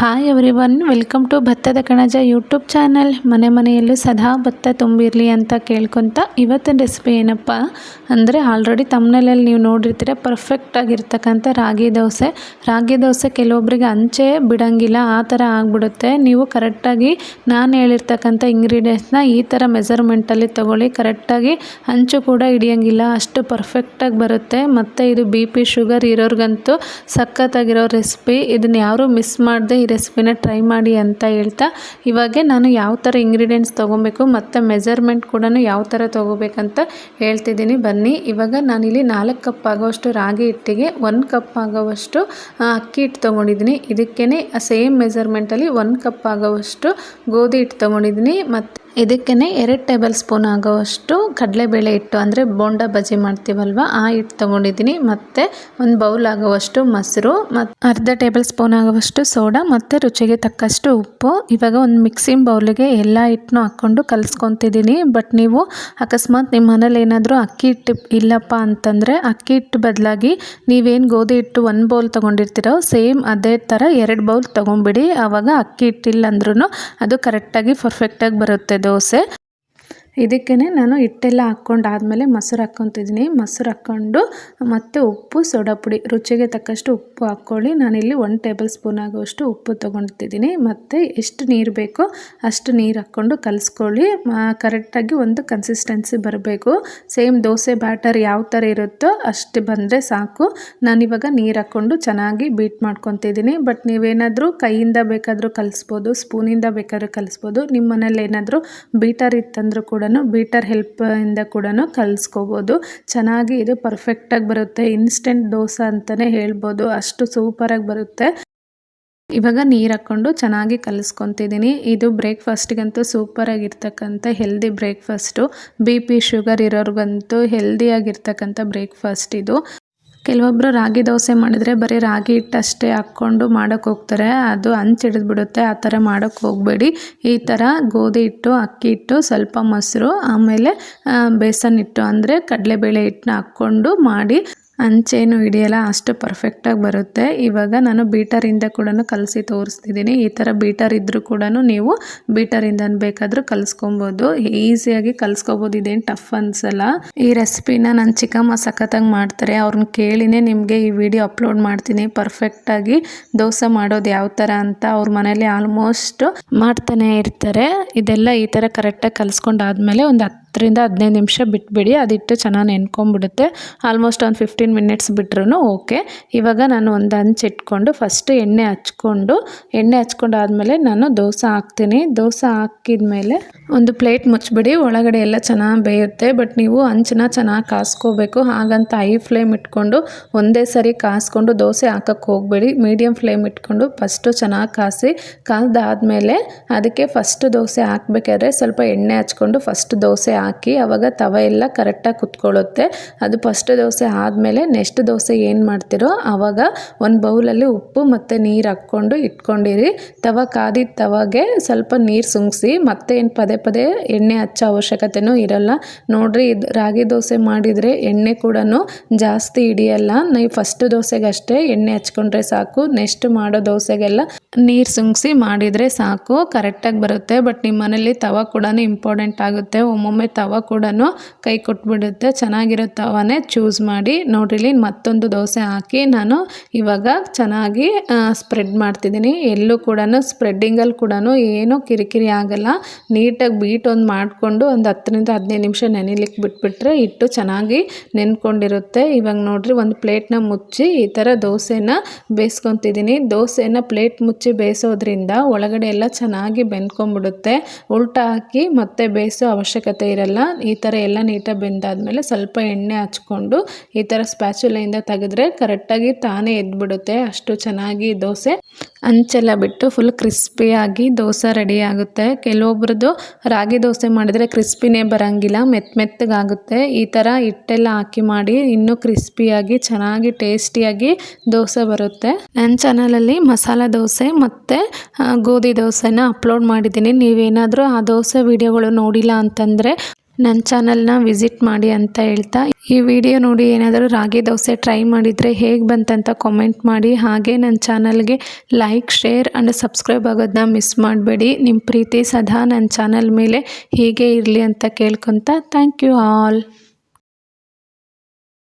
Hi everyone welcome to ಭತ್ತದ ಕಣಜ YouTube channel ಮನೆ ಮನೆಯಲ್ಲೂ ಸದಾ ಭತ್ತ ತುಂಬಿರಲಿ ಅಂತ ಕೇಳ್ಕೊತ ಇವತ್ತಿನ ರೆಸಿಪಿ ಏನಪ್ಪ ಅಂದರೆ ಆಲ್ರೆಡಿ ತಮ್ಮನೇಲಲ್ಲಿ ನೀವು ನೋಡಿರ್ತೀರ ಪರ್ಫೆಕ್ಟಾಗಿರ್ತಕ್ಕಂಥ ರಾಗಿ ದೋಸೆ. ರಾಗಿ ದೋಸೆ ಕೆಲವೊಬ್ಬರಿಗೆ ಅಂಚೆ ಬಿಡೋಂಗಿಲ್ಲ, ಆ ಥರ ಆಗಿಬಿಡುತ್ತೆ. ನೀವು ಕರೆಕ್ಟಾಗಿ ನಾನು ಹೇಳಿರ್ತಕ್ಕಂಥ ಇಂಗ್ರೀಡಿಯೆಂಟ್ಸ್ನ ಈ ಥರ ಮೆಸರ್ಮೆಂಟಲ್ಲಿ ತೊಗೊಳ್ಳಿ. ಕರೆಕ್ಟಾಗಿ ಅಂಚು ಕೂಡ ಹಿಡಿಯೋಂಗಿಲ್ಲ, ಅಷ್ಟು ಪರ್ಫೆಕ್ಟಾಗಿ ಬರುತ್ತೆ. ಮತ್ತು ಇದು ಬಿ ಪಿ ಶುಗರ್ ಇರೋರಿಗಂತೂ ಸಖತ್ತಾಗಿರೋ ರೆಸಿಪಿ ಇದನ್ನು ಯಾರೂ ಮಿಸ್ ಮಾಡದೆ ರೆಸಿಪಿನ ಟ್ರೈ ಮಾಡಿ ಅಂತ ಹೇಳ್ತಾ, ಇವಾಗೆ ನಾನು ಯಾವ ಥರ ಇಂಗ್ರೀಡಿಯೆಂಟ್ಸ್ ತೊಗೊಬೇಕು, ಮತ್ತು ಮೆಜರ್ಮೆಂಟ್ ಕೂಡ ಯಾವ ಥರ ತೊಗೋಬೇಕಂತ ಹೇಳ್ತಿದ್ದೀನಿ. ಬನ್ನಿ, ಇವಾಗ ನಾನಿಲ್ಲಿ ನಾಲ್ಕು ಕಪ್ ಆಗೋವಷ್ಟು ರಾಗಿ ಹಿಟ್ಟಿಗೆ, ಒಂದು ಕಪ್ ಆಗೋವಷ್ಟು ಅಕ್ಕಿ ಹಿಟ್ಟು ತೊಗೊಂಡಿದ್ದೀನಿ. ಇದಕ್ಕೇ ಸೇಮ್ ಮೆಜರ್ಮೆಂಟಲ್ಲಿ ಒಂದು ಕಪ್ ಆಗೋವಷ್ಟು ಗೋಧಿ ಹಿಟ್ಟು ತೊಗೊಂಡಿದ್ದೀನಿ. ಮತ್ತು ಇದಕ್ಕೇ ಎರಡು ಟೇಬಲ್ ಸ್ಪೂನ್ ಆಗೋವಷ್ಟು ಕಡಲೆಬೇಳೆ ಹಿಟ್ಟು, ಅಂದರೆ ಬೋಂಡ ಬಜ್ಜಿ ಮಾಡ್ತೀವಲ್ವ, ಆ ಹಿಟ್ಟು ತೊಗೊಂಡಿದ್ದೀನಿ. ಮತ್ತು ಒಂದು ಬೌಲ್ ಆಗೋವಷ್ಟು ಮೊಸರು ಮತ್ತು ಅರ್ಧ ಟೇಬಲ್ ಸ್ಪೂನ್ ಆಗುವಷ್ಟು ಸೋಡಾ, ಮತ್ತು ರುಚಿಗೆ ತಕ್ಕಷ್ಟು ಉಪ್ಪು. ಇವಾಗ ಒಂದು ಮಿಕ್ಸಿಂಗ್ ಬೌಲಿಗೆ ಎಲ್ಲ ಹಿಟ್ಟನ್ನು ಹಾಕ್ಕೊಂಡು ಕಲಿಸ್ಕೊತಿದ್ದೀನಿ. ಬಟ್ ನೀವು ಅಕಸ್ಮಾತ್ ನಿಮ್ಮ ಮನೇಲಿ ಏನಾದರೂ ಅಕ್ಕಿ ಹಿಟ್ಟು ಇಲ್ಲಪ್ಪ ಅಂತಂದರೆ, ಅಕ್ಕಿ ಹಿಟ್ಟು ಬದಲಾಗಿ ನೀವೇನು ಗೋಧಿ ಹಿಟ್ಟು ಒಂದು ಬೌಲ್ ತೊಗೊಂಡಿರ್ತೀರೋ, ಸೇಮ್ ಅದೇ ಥರ ಎರಡು ಬೌಲ್ ತೊಗೊಂಬಿಡಿ ಆವಾಗ ಅಕ್ಕಿ ಹಿಟ್ಟಿಲ್ಲ ಅಂದ್ರೂ ಅದು ಕರೆಕ್ಟಾಗಿ ಪರ್ಫೆಕ್ಟಾಗಿ ಬರುತ್ತೆ. ದೋಸೆ ಇದಕ್ಕೇ ನಾನು ಹಿಟ್ಟೆಲ್ಲ ಹಾಕ್ಕೊಂಡಾದ್ಮೇಲೆ ಮೊಸರು ಹಾಕ್ಕೊತಿದ್ದೀನಿ. ಮೊಸರು ಹಾಕ್ಕೊಂಡು ಮತ್ತು ಉಪ್ಪು, ಸೋಡಾ ಪುಡಿ, ರುಚಿಗೆ ತಕ್ಕಷ್ಟು ಉಪ್ಪು ಹಾಕ್ಕೊಳ್ಳಿ. ನಾನಿಲ್ಲಿ ಒನ್ ಟೇಬಲ್ ಸ್ಪೂನ್ ಆಗುವಷ್ಟು ಉಪ್ಪು ತೊಗೊಳ್ತಿದ್ದೀನಿ ಮತ್ತು ಎಷ್ಟು ನೀರು ಬೇಕೋ ಅಷ್ಟು ನೀರು ಹಾಕ್ಕೊಂಡು ಕಲಿಸ್ಕೊಳ್ಳಿ. ಕರೆಕ್ಟಾಗಿ ಒಂದು ಕನ್ಸಿಸ್ಟೆನ್ಸಿ ಬರಬೇಕು. ಸೇಮ್ ದೋಸೆ ಬ್ಯಾಟರ್ ಯಾವ ಥರ ಇರುತ್ತೋ ಅಷ್ಟು ಬಂದರೆ ಸಾಕು. ನಾನಿವಾಗ ನೀರು ಹಾಕ್ಕೊಂಡು ಚೆನ್ನಾಗಿ ಬೀಟ್ ಮಾಡ್ಕೊತಿದ್ದೀನಿ. ಬಟ್ ನೀವೇನಾದರೂ ಕೈಯಿಂದ ಬೇಕಾದರೂ ಕಲಿಸ್ಬೋದು ಸ್ಪೂನಿಂದ ಬೇಕಾದರೂ ಕಲಿಸ್ಬೋದು. ನಿಮ್ಮ ಮನೇಲಿ ಏನಾದರೂ ಬೀಟರ್ ಇತ್ತಂದರೂ ಕೂಡ ಬೀಟರ್ ಇಂದ ಕೂಡ ಕಲಿಸ್ಕೋಬೋದು. ಚೆನ್ನಾಗಿ ಇದು ಪರ್ಫೆಕ್ಟಾಗಿ ಬರುತ್ತೆ. ಇನ್ಸ್ಟೆಂಟ್ ದೋಸೆ ಅಂತಲೇ ಹೇಳ್ಬೋದು. ಅಷ್ಟು ಸೂಪರಾಗಿ ಬರುತ್ತೆ. ಇವಾಗ ನೀರು ಹಾಕ್ಕೊಂಡು ಚೆನ್ನಾಗಿ ಕಲಿಸ್ಕೊತಿದ್ದೀನಿ. ಇದು ಬ್ರೇಕ್ಫಾಸ್ಟಿಗಂತೂ ಸೂಪರಾಗಿರ್ತಕ್ಕಂಥ healthy breakfast B P sugar ಇರೋರಿಗಂತೂ ಹೆಲ್ದಿಯಾಗಿರ್ತಕ್ಕಂಥ ಬ್ರೇಕ್ಫಾಸ್ಟ್ ಇದು. ಕೆಲವೊಬ್ಬರು ರಾಗಿ ದೋಸೆ ಮಾಡಿದರೆ ಬರೀ ರಾಗಿ ಹಿಟ್ಟಷ್ಟೇ ಹಾಕ್ಕೊಂಡು ಮಾಡೋಕ್ಕೆ ಹೋಗ್ತಾರೆ. ಅದು ಹಂಚು ಬಿಡುತ್ತೆ ಆ ಥರ ಮಾಡೋಕ್ಕೆ ಹೋಗಬೇಡಿ. ಈ ಥರ ಗೋಧಿ ಹಿಟ್ಟು, ಅಕ್ಕಿ ಹಿಟ್ಟು, ಸ್ವಲ್ಪ ಮೊಸರು, ಆಮೇಲೆ ಬೇಸನ್ ಹಿಟ್ಟು ಅಂದರೆ ಕಡಲೆಬೇಳೆ ಹಿಟ್ಟನ್ನ ಹಾಕ್ಕೊಂಡು ಮಾಡಿ ಅಂಚೇನು ಹಿಡಿಯಲ್ಲ, ಅಷ್ಟು ಪರ್ಫೆಕ್ಟಾಗಿ ಬರುತ್ತೆ. ಇವಾಗ ನಾನು ಬೀಟರಿಂದ ಕೂಡ ಕಲಸಿ ತೋರಿಸ್ತಿದ್ದೀನಿ ಈ ಥರ ಬೀಟರ್ ಇದ್ದರೂ ಕೂಡ ನೀವು ಬೀಟರಿಂದ ಬೇಕಾದರೂ ಕಲಿಸ್ಕೊಬೋದು. ಈಸಿಯಾಗಿ ಕಲಿಸ್ಕೊಬೋದು. ಇದೇನು ಟಫ್ ಅನ್ಸಲ್ಲ. ಈ ರೆಸಿಪಿನ ನನ್ನ ಚಿಕ್ಕಮ್ಮ ಸಖತ್ತಾಗಿ ಮಾಡ್ತಾರೆ. ಅವ್ರನ್ನ ಕೇಳಿನೇ ನಿಮಗೆ ಈ ವಿಡಿಯೋ ಅಪ್ಲೋಡ್ ಮಾಡ್ತೀನಿ. ಪರ್ಫೆಕ್ಟಾಗಿ ದೋಸೆ ಮಾಡೋದು ಯಾವ ಥರ ಅಂತ ಅವ್ರ ಮನೇಲಿ ಆಲ್ಮೋಸ್ಟ್ ಮಾಡ್ತಾನೆ ಇರ್ತಾರೆ. ಇದೆಲ್ಲ ಈ ಥರ ಕರೆಕ್ಟಾಗಿ ಕಲಿಸ್ಕೊಂಡಾದ್ಮೇಲೆ ಒಂದು ಹತ್ತರಿಂದ ಹದಿನೈದು ನಿಮಿಷ ಬಿಟ್ಬಿಡಿ, ಅದಿಟ್ಟು ಚೆನ್ನಾಗಿ ನೆನ್ಕೊಂಬಿಡುತ್ತೆ. ಆಲ್ಮೋಸ್ಟ್ ಒಂದು ಫಿಫ್ಟೀನ್ ಮಿನಿಟ್ಸ್ ಬಿಟ್ರೂ ಓಕೆ. ಇವಾಗ ನಾನು ಒಂದು ಹಂಚು ಇಟ್ಕೊಂಡು ಫಸ್ಟ್ ಎಣ್ಣೆ ಹಚ್ಕೊಂಡು, ಎಣ್ಣೆ ಹಚ್ಕೊಂಡಾದ್ಮೇಲೆ ನಾನು ದೋಸೆ ಹಾಕ್ತೀನಿ. ದೋಸೆ ಹಾಕಿದ ಮೇಲೆ ಒಂದು ಪ್ಲೇಟ್ ಮುಚ್ಚಿಬಿಡಿ ಒಳಗಡೆ ಎಲ್ಲ ಚೆನ್ನಾಗಿ ಬೇಯುತ್ತೆ. ಬಟ್ ನೀವು ಹಂಚನ್ನ ಚೆನ್ನಾಗಿ ಕಾಸ್ಕೋಬೇಕು. ಹಾಗಂತ ಹೈ ಫ್ಲೇಮ್ ಇಟ್ಕೊಂಡು ಒಂದೇ ಸರಿ ಕಾಸ್ಕೊಂಡು ದೋಸೆ ಹಾಕಕ್ಕೆ ಹೋಗಬೇಡಿ. ಮೀಡಿಯಮ್ ಫ್ಲೇಮ್ ಇಟ್ಕೊಂಡು ಫಸ್ಟು ಚೆನ್ನಾಗಿ ಕಾಸಿ ಕಾದಾದ್ಮೇಲೆ ಅದಕ್ಕೆ ಫಸ್ಟ್ ದೋಸೆ ಹಾಕ್ಬೇಕಾದ್ರೆ ಸ್ವಲ್ಪ ಎಣ್ಣೆ ಹಚ್ಕೊಂಡು ಫಸ್ಟ್ ದೋಸೆ ಹಾಕಿ ಅವಾಗ ತವ ಎಲ್ಲ ಕರೆಕ್ಟಾಗಿ ಕುತ್ಕೊಳ್ಳುತ್ತೆ. ಅದು ಫಸ್ಟ್ ದೋಸೆ ಆದಮೇಲೆ ನೆಕ್ಸ್ಟ್ ದೋಸೆ ಏನು ಮಾಡ್ತಿರೋ ಆವಾಗ ಒಂದು ಬೌಲಲ್ಲಿ ಉಪ್ಪು ಮತ್ತು ನೀರು ಹಾಕ್ಕೊಂಡು ಇಟ್ಕೊಂಡಿರಿ. ತವ ಕಾದಿದ್ದ ತವಾಗೆ ಸ್ವಲ್ಪ ನೀರು ಸುಂಗಿಸಿ ಮತ್ತೆ ಏನು ಪದೇ ಪದೇ ಎಣ್ಣೆ ಹಚ್ಚೋ ಅವಶ್ಯಕತೆಯೂ ಇರಲ್ಲ. ನೋಡಿರಿ ಇದು ರಾಗಿ ದೋಸೆ ಮಾಡಿದರೆ ಎಣ್ಣೆ ಕೂಡ ಜಾಸ್ತಿ ಹಿಡಿಯಲ್ಲ. ನೀವು ಫಸ್ಟ್ ದೋಸೆಗೆ ಅಷ್ಟೇ ಎಣ್ಣೆ ಹಚ್ಕೊಂಡ್ರೆ ಸಾಕು ನೆಕ್ಸ್ಟ್ ಮಾಡೋ ದೋಸೆಗೆಲ್ಲ ನೀರು ಸುಂಗಿಸಿ ಮಾಡಿದರೆ ಸಾಕು ಕರೆಕ್ಟಾಗಿ ಬರುತ್ತೆ. ಬಟ್ ನಿಮ್ಮ ಮನೇಲಿ ತವ ಕೂಡ ಇಂಪಾರ್ಟೆಂಟ್ ಆಗುತ್ತೆ. ಒಮ್ಮೊಮ್ಮೆ ತವ ಕೂಡ ಕೈ ಕೊಟ್ಬಿಡುತ್ತೆ. ಚೆನ್ನಾಗಿರೋ ತವನೇ. ಚೂಸ್ ಮಾಡಿ. ನೋಡ್ರಿ, ಮತ್ತೊಂದು ದೋಸೆ ಹಾಕಿ ನಾನು ಇವಾಗ ಚೆನ್ನಾಗಿ ಸ್ಪ್ರೆಡ್ ಮಾಡ್ತಿದ್ದೀನಿ. ಎಲ್ಲೂ ಕೂಡ ಸ್ಪ್ರೆಡ್ಡಿಂಗಲ್ಲಿ ಕೂಡ ಏನೂ ಕಿರಿಕಿರಿ ಆಗಲ್ಲ. ನೀಟಾಗಿ ಬೀಟ್ ಒಂದು ಮಾಡಿಕೊಂಡು ಒಂದು ಹತ್ತರಿಂದ ಹದಿನೈದು ನಿಮಿಷ ನೆನಿಲಿಕ್ಕೆ ಬಿಟ್ಬಿಟ್ರೆ ಹಿಟ್ಟು ಚೆನ್ನಾಗಿ ನೆನ್ಕೊಂಡಿರುತ್ತೆ. ಇವಾಗ ನೋಡಿರಿ, ಒಂದು ಪ್ಲೇಟ್ನ ಮುಚ್ಚಿ ಈ ಥರ ದೋಸೆನ ಬೇಯಿಸ್ಕೊತಿದ್ದೀನಿ. ದೋಸೆನ ಪ್ಲೇಟ್ ಮುಚ್ಚಿ ಬೇಯಿಸೋದ್ರಿಂದ ಒಳಗಡೆ ಎಲ್ಲ ಚೆನ್ನಾಗಿ ಬೆಂದ್ಕೊಂಡ್ಬಿಡುತ್ತೆ ಉಲ್ಟಾ ಹಾಕಿ ಮತ್ತೆ ಬೇಯಿಸೋ ಅವಶ್ಯಕತೆ ಇರಲ್ಲ ಈ ಥರ ಎಲ್ಲ ನೀಟಾಗಿ ಬೆಂದಾದಮೇಲೆ ಸ್ವಲ್ಪ ಎಣ್ಣೆ ಹಚ್ಕೊಂಡು ಈ ಥರ ಸ್ಪ್ಯಾಚುಲೆಯಿಂದ ತೆಗೆದ್ರೆ ಕರೆಕ್ಟಾಗಿ ತಾನೇ ಎದ್ಬಿಡುತ್ತೆ. ಅಷ್ಟು ಚೆನ್ನಾಗಿ ದೋಸೆ. ಅಂಚೆಲ್ಲ ಬಿಟ್ಟು ಫುಲ್ ಕ್ರಿಸ್ಪಿಯಾಗಿ ದೋಸೆ ರೆಡಿ ಆಗುತ್ತೆ. ಕೆಲವೊಬ್ರದ್ದು ರಾಗಿ ದೋಸೆ ಮಾಡಿದರೆ ಕ್ರಿಸ್ಪಿನೇ ಬರೋಂಗಿಲ್ಲ ಮೆತ್ತ ಮೆತ್ತಗಾಗುತ್ತೆ. ಈ ಥರ ಹಿಟ್ಟೆಲ್ಲ ಹಾಕಿ ಮಾಡಿ ಇನ್ನೂ ಕ್ರಿಸ್ಪಿಯಾಗಿ ಚೆನ್ನಾಗಿ ಟೇಸ್ಟಿಯಾಗಿ ದೋಸೆ ಬರುತ್ತೆ. ನನ್ನ ಚಾನಲಲ್ಲಿ ಮಸಾಲ ದೋಸೆ ಮತ್ತು ಗೋಧಿ ದೋಸೆನ ಅಪ್ಲೋಡ್ ಮಾಡಿದ್ದೀನಿ. ನೀವೇನಾದರೂ ಆ ದೋಸೆ ವೀಡಿಯೋಗಳು ನೋಡಿಲ್ಲ ಅಂತಂದರೆ ನನ್ನ ಚಾನಲ್ನ ವಿಸಿಟ್ ಮಾಡಿ ಅಂತ ಹೇಳ್ತಾ, ಈ ವಿಡಿಯೋ ನೋಡಿ ಏನಾದರೂ ರಾಗಿ ದೋಸೆ ಟ್ರೈ ಮಾಡಿದರೆ ಹೇಗೆ ಬಂತಂತ ಕಾಮೆಂಟ್ ಮಾಡಿ. ಹಾಗೆ ನನ್ನ ಚಾನಲ್ಗೆ ಲೈಕ್ ಶೇರ್ ಆ್ಯಂಡ್ ಸಬ್ಸ್ಕ್ರೈಬ್ ಆಗೋದನ್ನ ಮಿಸ್ ಮಾಡಬೇಡಿ. ನಿಮ್ಮ ಪ್ರೀತಿ ಸದಾ ನನ್ನ ಚಾನಲ್ ಮೇಲೆ ಹೀಗೆ ಇರಲಿ ಅಂತ ಕೇಳ್ಕೊತ ಥ್ಯಾಂಕ್ ಯು ಆಲ್